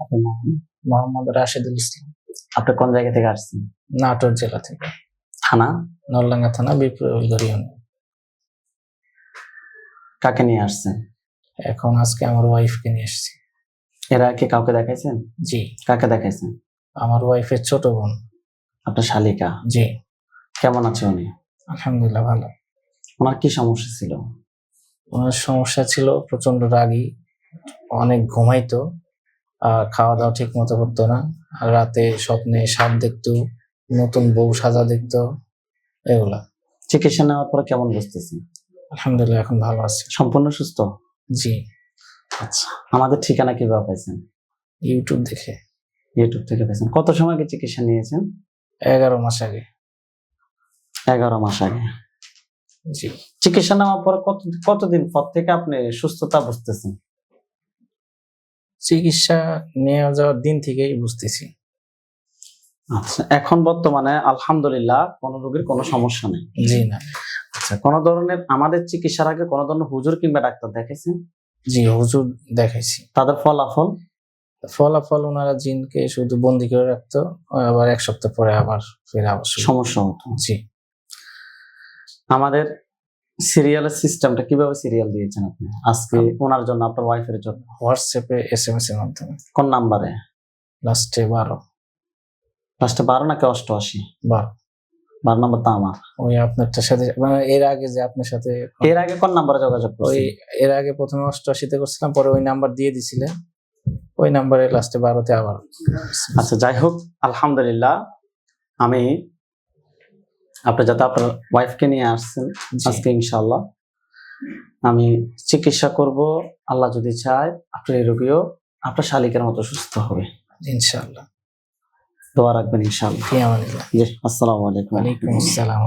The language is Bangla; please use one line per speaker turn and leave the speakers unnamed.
আপনার নাম
মোহাম্মদ রাশেদুল ইসলাম।
আপনি কোন জায়গা থেকে আসছেন?
নাটোর জেলা থেকে।
থানা?
নলডাঙ্গা থানা বিপ্লবীগড় ইউনিয়ন
কাকে নিয়ে আসছেন?
এখন আজকে আমার ওয়াইফকে নিয়ে এসেছি।
এরা কি কাউকে দেখাইছেন?
জি।
কাকে দেখাইছেন?
আমার ওয়াইফের ছোট বোন।
আপনার শালিকা?
জি।
কেমন আছে উনি?
আলহামদুলিল্লাহ ভালো।
ওনার কি সমস্যা ছিল?
ওনার সমস্যা ছিল প্রচণ্ড রাগী অনেক ঘুমাইতো। খাওয়া দাওয়া ঠিক মতো করতো না। রাতে স্বপ্নে সাপ দেখতো নতুন বউ সাজা দেখতো এগুলা।
চিকিৎসা নেওয়ার পরে কেমন বুঝতেছেন?
আলহামদুলিল্লাহ এখন ভালো আছে।
সম্পূর্ণ সুস্থ?
জি।
আচ্ছা আমাদের ঠিকানা কীভাবে পাইছেন?
ইউটিউব দেখে।
ইউটিউব থেকে পেয়েছেন কত সময় আগে চিকিৎসা নিয়েছেন?
এগারো মাস আগে।
এগারো মাস আগে।
জি।
চিকিৎসা নেওয়ার পর কত কতদিন পর থেকে আপনি সুস্থতা বুঝতেছেন?
চিকিৎসা নিয়ে যাওয়ার দিন থেকেই বুঝতেছি।
আচ্ছা এখন বর্তমানে আলহামদুলিল্লাহ কোন রোগীর কোনো সমস্যা নেই।
জি না।
আচ্ছা কোন ধরনের আমাদের চিকিৎসার আগে কোন ধরনের হুজুর কিংবা ডাক্তার দেখেছেন?
জি হুজুর দেখাইছি।
তাদের ফলাফল?
ফলাফল ওনারা জিনকে শুধু বন্দি করে রাখতো আবার এক সপ্তাহ পরে আবার ফিরে আবার
সমস্যা হতো।
জি।
আমাদের সিরিয়ালের সিস্টেমটা কীভাবে সিরিয়াল দিয়েছেন আপনি? আজকে ওনার জন্য আপনার ওয়াইফের জন্য।
হোয়াটসঅ্যাপে এস এম এস এর মাধ্যমে।
কোন নাম্বারে
লাস্টে বারো।
লাস্টে বারো নাকি অষ্টআশি?
বারো।
বারো নাম্বার তো আমার।
ওই আপনারটার সাথে মানে এর আগে যে আপনার সাথে
এর আগে কোন নাম্বারে যোগাযোগ
ওই এর আগে প্রথমে অষ্টআশিতে করছিলাম পরে ওই নাম্বার দিয়ে দিছিলেন। ওই নাম্বারে লাস্টে বারোতে আবার।
আচ্ছা যাই হোক আলহামদুলিল্লাহ আমি আপনি যাতে আপনার ওয়াইফকে নিয়ে আসছেন আজকে ইনশাল্লাহ আমি চিকিৎসা করব আল্লাহ যদি চায় আপনার এই রোগীও আপনার শালিকের মতো সুস্থ হবে।
ইনশাল্লাহ
দোয়া রাখবেন ইনশাল্লাহ জি আসসালামু আলাইকুম।
ওয়ালাইকুম আসসালাম